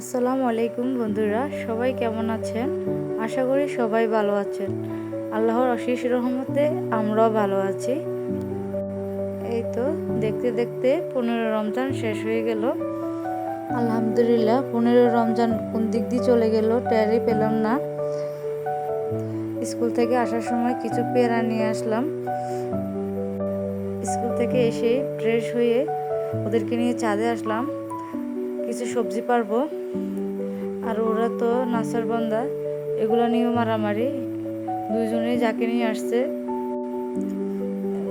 আসসালামু আলাইকুম বন্ধুরা, সবাই কেমন আছেন? আশা করি সবাই ভালো আছেন। আল্লাহর অশেষ রহমতে আমরাও ভালো আছি। এই তো দেখতে দেখতে পনেরো রমজান শেষ হয়ে গেল। আলহামদুলিল্লাহ, পনেরো রমজান কোন দিক দিয়ে চলে গেল টেরই পেলাম না। স্কুল থেকে আসার সময় কিছু পেয়ারা নিয়ে আসলাম। স্কুল থেকে এসে ফ্রেশ হয়ে ওদেরকে নিয়ে চাঁদে আসলাম। কিছু সবজি পারব। আর ওরা তো নাসার এগুলো নিয়েও মারামারি। দুইজনেই যাকে নিয়ে আসছে।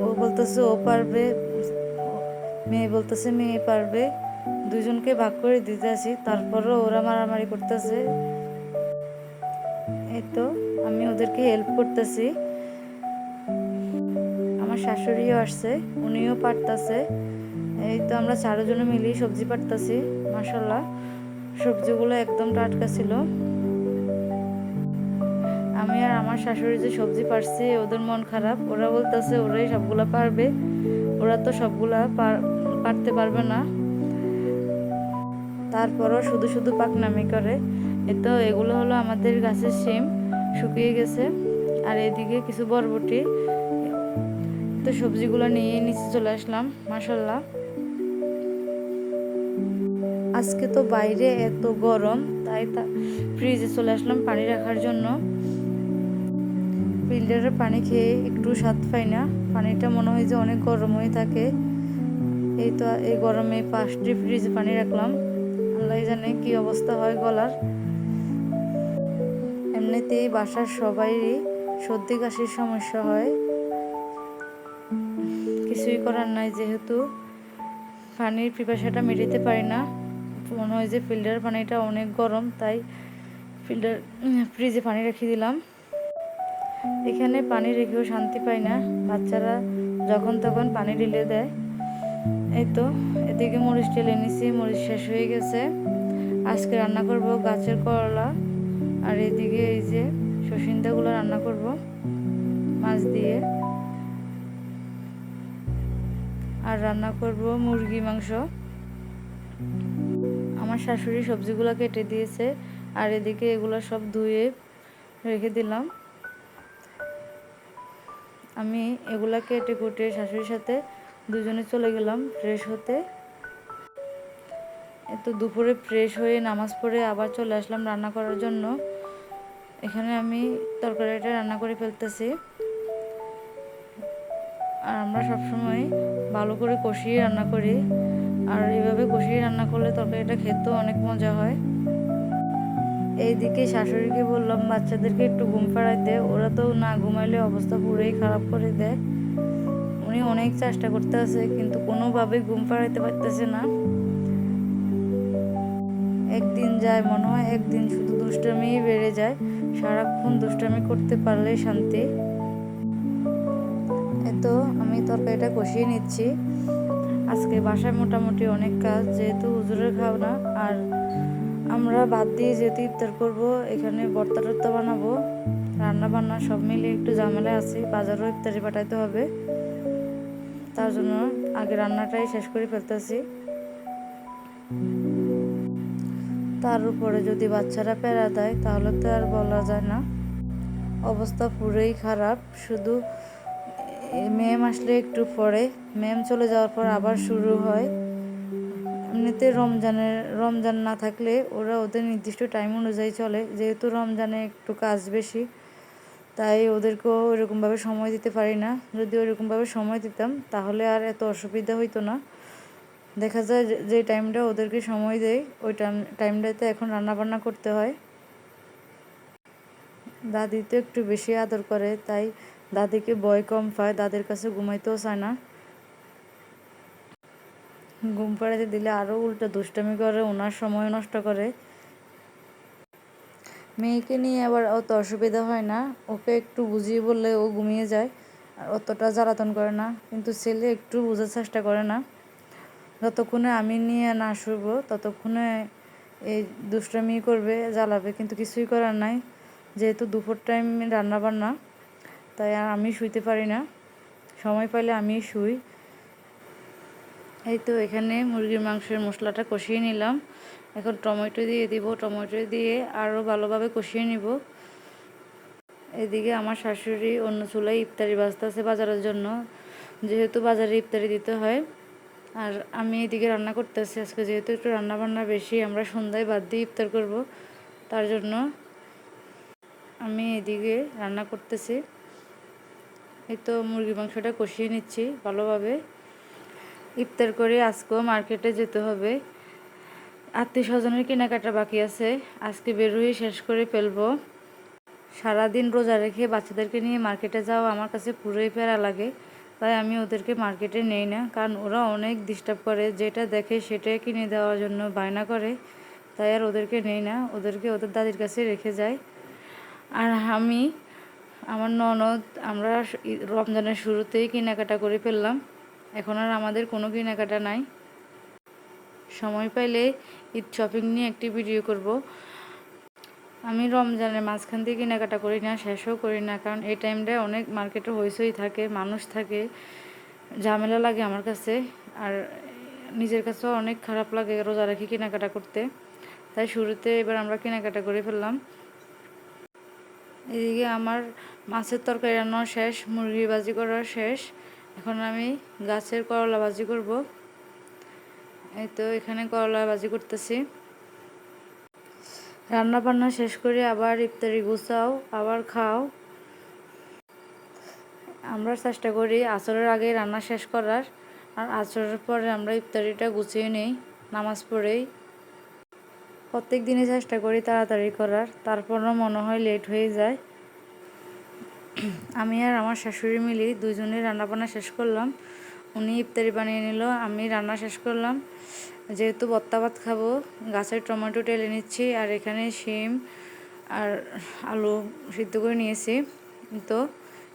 ও বলতেছে, ও পারবে। মেয়ে বলতেছে, মেয়ে পারবে। দুজনকে ভাগ করে দিতে আসি, তারপরও ওরা মারামারি করতেছে। এই তো, আমি ওদেরকে হেল্প করতেছি। আমার শাশুড়িও আসছে, উনিও পারতাছে। এই তো আমরা চারজনে মিলিয়ে সবজি পারতাছি। মাসাল্লাহ সবজিগুলো একদম টাটকা ছিল। আমি আর আমার শাশুড়ি যে সবজি পারছি, ওদের মন খারাপ। ওরা বলতেছে, ওরাই সবগুলা পারবে। ওরা তো সবগুলা পারতে পারবে না। তারপরও শুধু শুধু পাক পাকনামি করে। এ তো এগুলো হলো আমাদের গাছের শিম, শুকিয়ে গেছে। আর এদিকে কিছু বরবটি। তো সবজিগুলো নিয়ে নিচে চলে আসলাম মাসাল্লাহ আজকে তো বাইরে এত গরম, তাই তা ফ্রিজে চলে আসলাম পানি রাখার জন্য। ফিল্টারের পানি খেয়ে একটু স্বাদ পাই না। পানিটা মনে হয় যে অনেক গরম হয়ে থাকে। এই তো এই গরমে পাঁচটি ফ্রিজে পানি রাখলাম। আল্লাহ জানে কি অবস্থা হয় গলার। এমনিতেই বাসার সবাইরই সর্দি কাশির সমস্যা হয়। কিছুই করার নাই যেহেতু। পানির পিপাসাটা মেটাতে পারি না। মনে হয় যে ফিল্টার পানিটা অনেক গরম, তাই ফিল্টার ফ্রিজে পানি রেখে দিলাম। এখানে পানি রেখেও শান্তি পাই না। বাচ্চারা যখন তখন পানি ঢেলে দেয়। এই তো, এদিকে মরিচ টেলে নিছি, মরিচ শেষ হয়ে গেছে। আজকে রান্না করব গাছের করলা। আর এদিকে এই যে সসিন্দাগুলো রান্না করব, মাছ দিয়ে। আর রান্না করব মুরগি, মাংস। আমার শাশুড়ি সবজিগুলো কেটে দিয়েছে, আর এদিকে এগুলো সব ধুয়ে রেখে দিলাম। আমি এগুলা কেটে কুটে শাশুড়ির সাথে দুজনে চলে গেলাম ফ্রেশ হতে। এত দুপুরে ফ্রেশ হয়ে নামাজ পড়ে আবার চলে আসলাম রান্না করার জন্য। এখানে আমি তরকারিটা রান্না করে ফেলতেছি। আর আমরা সবসময় ভালো করে কষিয়ে রান্না করি। আর এভাবে কষিয়ে রান্না করলে তরকারিটা খেতেও অনেক মজা হয়। এইদিকে শাশুড়িকে বললাম, বাচ্চাদেরকে একটু ঘুম পাড়াইতে ওরা তো না ঘুমাইলে অবস্থা পুরোই খারাপ করে দেয়। উনি অনেক চেষ্টা করতে আছে, কিন্তু কোনোভাবেই ঘুম পাড়াইতে পারতেছে না। একদিন যায়, মনে হয় একদিন শুধু দুষ্টামি বেড়ে যায়, সারাক্ষণ দুষ্টামি করতে পারলে শান্তি। এতো, আমি তরকারিটা কষিয়ে নিচ্ছি। আজকে বাসায় মোটামুটি অনেক কাজ, যেহেতু হুজুরের খাওয়া আর আমরা বাদ দিয়ে যেহেতু ইফতার করব, এখানে বর্তা টর্তা বানাবো, রান্না বান্না সব মিলিয়ে একটু ঝামেলায় আছি, বাজারও ইফতারি পাঠাইতে হবে। তার জন্য আগে রান্নাটাই শেষ করে ফেলতেছি। তার উপরে যদি বাচ্চারা প্যারা দেয়, তাহলে তো আর বলা যায় না। অবস্থা পুরোই খারাপ, শুধু মেম আসলে একটু পরে। ম্যাম চলে যাওয়ার পর আবার শুরু হয়। এমনিতে রমজানের, রমজান না থাকলে ওরা ওদের নির্দিষ্ট টাইম অনুযায়ী চলে। যেহেতু রমজানে একটু কাজ বেশি, তাই ওদেরকেও ওইরকমভাবে সময় দিতে পারি না। যদি ওইরকমভাবে সময় দিতাম, তাহলে আর এত অসুবিধা হইতো না। দেখা যায় যে টাইমটা ওদেরকে সময় দেয়, ওই টাইম টাইমটাতে এখন রান্না বান্না করতে হয়। দাদি তো একটু বেশি আদর করে, তাই দাদিকে ভয় কম পায়, দাদির কাছে ঘুমাইতেও চায় না। ঘুম পাড়াতে দিলে আরও উল্টো দুষ্টামি করে ওনার সময় নষ্ট করে। মেয়েকে নিয়ে আবার অত অসুবিধা হয় না, ওকে একটু বুঝিয়ে বললে ও ঘুমিয়ে যায়, আর অতটা জ্বালাতন করে না। কিন্তু ছেলে একটু বোঝার চেষ্টা করে না। যতক্ষণে আমি নিয়ে না শুবো, ততক্ষণে এই দুষ্টামি করবে, জ্বালাবে, কিন্তু কিছুই করার নাই। যেহেতু দুপুর টাইম রান্না বান্না তাই আর আমি শুইতে পারি না। সময় পাইলে আমি শুই। এই তো এখানে মুরগির মাংসের মশলাটা কষিয়ে নিলাম। এখন টমেটো দিয়ে দিব। টমেটো দিয়ে আরও ভালোভাবে কষিয়ে নিব। এদিকে আমার শাশুড়ি অন্য চুলায় ইফতারি বাজতেছে বাজারের জন্য। যেহেতু বাজারে ইফতারি দিতে হয়। আর আমি এদিকে রান্না করতেছি। আজকে যেহেতু একটু রান্না বান্না বেশি, আমরা সন্ধ্যায় বাদ দিয়ে ইফতার করব। তার জন্য আমি এদিকে রান্না করতেছি। এই তো মুরগি মাংসটা কষিয়ে নিচ্ছি ভালোভাবে। ইফতার করে আজকেও মার্কেটে যেতে হবে। আত্মীয় স্বজনের কেনাকাটা বাকি আছে। আজকে বেরোই শেষ করে ফেলব। সারাদিন রোজা রেখে বাচ্চাদেরকে নিয়ে মার্কেটে যাওয়া আমার কাছে পুরোই প্যারা লাগে। তাই আমি ওদেরকে মার্কেটে নেই না, কারণ ওরা অনেক ডিস্টার্ব করে। যেটা দেখে সেটাই কিনে দেওয়ার জন্য বায়না করে। তাই আর ওদেরকে নেই না, ওদেরকে ওদের দাদির কাছে রেখে যায় আর আমি আমার ননদ, আমরা রমজানের শুরুতেই কেনাকাটা করে ফেললাম। এখন আর আমাদের কোনো কেনাকাটা নাই। সময় পাইলে ঈদ শপিং নিয়ে একটি ভিডিও করব। আমি রমজানের মাঝখান দিয়ে কেনাকাটা করি না, শেষও করি না, কারণ এই টাইমটায় অনেক মার্কেটে হইসই থাকে, মানুষ থাকে, ঝামেলা লাগে আমার কাছে, আর নিজের কাছেও অনেক খারাপ লাগে রোজা রাখি কেনাকাটা করতে। তাই শুরুতে এবার আমরা কেনাকাটা করে ফেললাম। এদিকে আমার মাছের তরকারি রান্না শেষ, মুরগি বাজি করা শেষ। এখন আমি গাছের করলা বাজি করব। এই তো এখানে করলা বাজি করতেছি। রান্না বান্না শেষ করে আবার ইফতারি গুছাও, আবার খাও। আমরা চেষ্টা করি আসরের আগে রান্না শেষ করার, আর আসরের পরে আমরা ইফতারিটা গুছিয়ে নিই, নামাজ পড়েই। প্রত্যেক দিনই চেষ্টা করি তাড়াতাড়ি করার। তারপরও মনে হয় লেট হয়ে যায়। আমি আর আমার শাশুড়ি মিলি দুজনে রান্নাবান্না শেষ করলাম। উনি ইফতারি বানিয়ে নিল, আমি রান্না শেষ করলাম। যেহেতু বত্তা ভাত খাব, গাছের টমেটো টেলে নিচ্ছি আর এখানে শিম আর আলু সিদ্ধ করে নিয়েছি। তো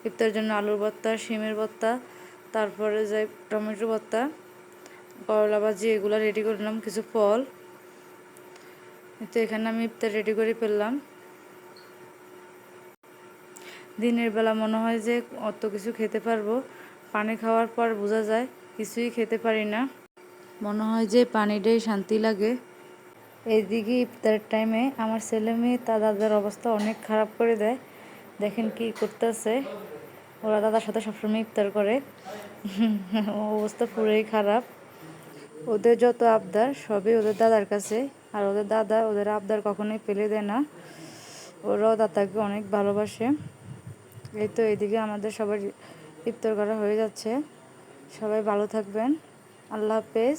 ইফতার জন্য আলুর ভর্তা, শিমের ভর্তা, তারপরে যাই টমেটো ভর্তা, করলা ভাজি, এগুলো রেডি করলাম কিছু ফল। তো এখানে আমি ইফতার রেডি করে ফেললাম। দিনের বেলা মনে হয় যে অত কিছু খেতে পারব। পানি খাওয়ার পর বোঝা যায় কিছুই খেতে পারি না। মনে হয় যে পানিটাই শান্তি লাগে। এইদিকে ইফতারের টাইমে আমার ছেলে মেয়ে তা দাদার অবস্থা অনেক খারাপ করে দেয়। দেখেন কি করতেছে। ওরা দাদার সাথে সবসময় ইফতার করে। অবস্থা পুরোই খারাপ। ওদের যত আবদার সবই ওদের দাদার কাছে। আর ওদের দাদা, ওদের আবদার কখনোই ফেলে দেয় না। ওরাও দাদাকে অনেক ভালোবাসে। এই তো এদিকে আমাদের সবার ইফতার করা হয়ে যাচ্ছে। সবাই ভালো থাকবেন। আল্লাহ হাফেজ।